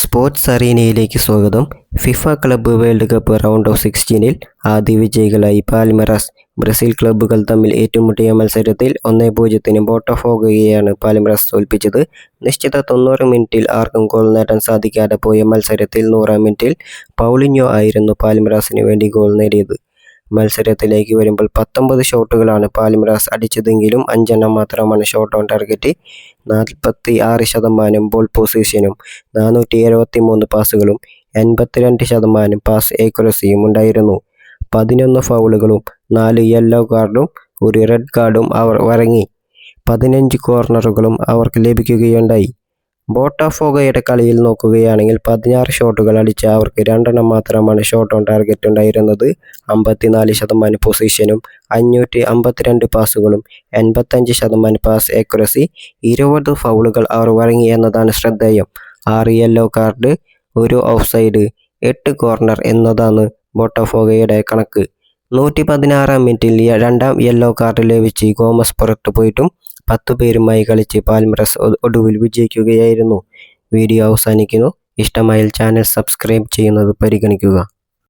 Sports അറീനയിലേക്ക് സ്വാഗതം. FIFA club world cup round of സിക്സ്റ്റീനിൽ ആദ്യ വിജയികളായി പാൽമറാസ്. ബ്രസീൽ ക്ലബ്ബുകൾ തമ്മിൽ ഏറ്റുമുട്ടിയ മത്സരത്തിൽ ഒന്നേ പൂജ്യത്തിന് ബോട്ടഫോഗയെയാണ് പാൽമറാസ് തോൽപ്പിച്ചത്. നിശ്ചിത തൊണ്ണൂറ് മിനിറ്റിൽ ആർക്കും ഗോൾ നേടാൻ സാധിക്കാതെ പോയ മത്സരത്തിൽ നൂറാം മിനിറ്റിൽ പൗളിഞ്ഞോ ആയിരുന്നു പാൽമറാസിന് വേണ്ടി ഗോൾ നേടിയത്. മത്സരത്തിലേക്ക് വരുമ്പോൾ പത്തൊമ്പത് ഷോട്ടുകളാണ് പാൽമിറാസ് അടിച്ചതെങ്കിലും അഞ്ചെണ്ണം മാത്രമാണ് ഷോട്ട് ഓൺ ടാർഗറ്റ്. നാൽപ്പത്തി ആറ് ശതമാനം ബോൾ പൊസിഷനും നാനൂറ്റി എഴുപത്തി മൂന്ന് പാസുകളും എൺപത്തിരണ്ട് ശതമാനം പാസ് ഏക്കുറസിയും ഉണ്ടായിരുന്നു. പതിനൊന്ന് ഫൗളുകളും നാല് യെല്ലോ കാർഡും ഒരു റെഡ് കാർഡും അവർ വഴങ്ങി പതിനഞ്ച് കോർണറുകളും അവർക്ക് ലഭിക്കുകയുണ്ടായി. ബോട്ടാഫോഗയുടെ കളിയിൽ നോക്കുകയാണെങ്കിൽ പതിനാറ് ഷോട്ടുകൾ അടിച്ച അവർക്ക് രണ്ടെണ്ണം മാത്രമാണ് ഷോട്ട് ഓൺ ടാർഗറ്റ് ഉണ്ടായിരുന്നത്. അമ്പത്തിനാല് ശതമാനം പൊസിഷനും അഞ്ഞൂറ്റി അമ്പത്തിരണ്ട് പാസുകളും എൺപത്തഞ്ച് ശതമാനം പാസ് ഏക്കുറസി ഇരുപത് ഫൗളുകൾ അവർ വഴങ്ങി എന്നതാണ് ശ്രദ്ധേയം. ആറ് യെല്ലോ കാർഡ് ഒരു ഓഫ് സൈഡ് എട്ട് കോർണർ എന്നതാണ് ബോട്ടാഫോഗയുടെ കണക്ക്. നൂറ്റി പതിനാറാം മിനിറ്റിൽ രണ്ടാം യെല്ലോ കാർഡ് ലഭിച്ച് ഗോമസ് പുറത്തു പോയിട്ടും പത്തു പേരുമായി കളിച്ച് പാൽമറസ് ഒടുവിൽ വിജയിക്കുകയായിരുന്നു. വീഡിയോ അവസാനിക്കുന്നു. ഇഷ്ടമായാൽ ചാനൽ സബ്സ്ക്രൈബ് ചെയ്യുന്നത് പരിഗണിക്കുക.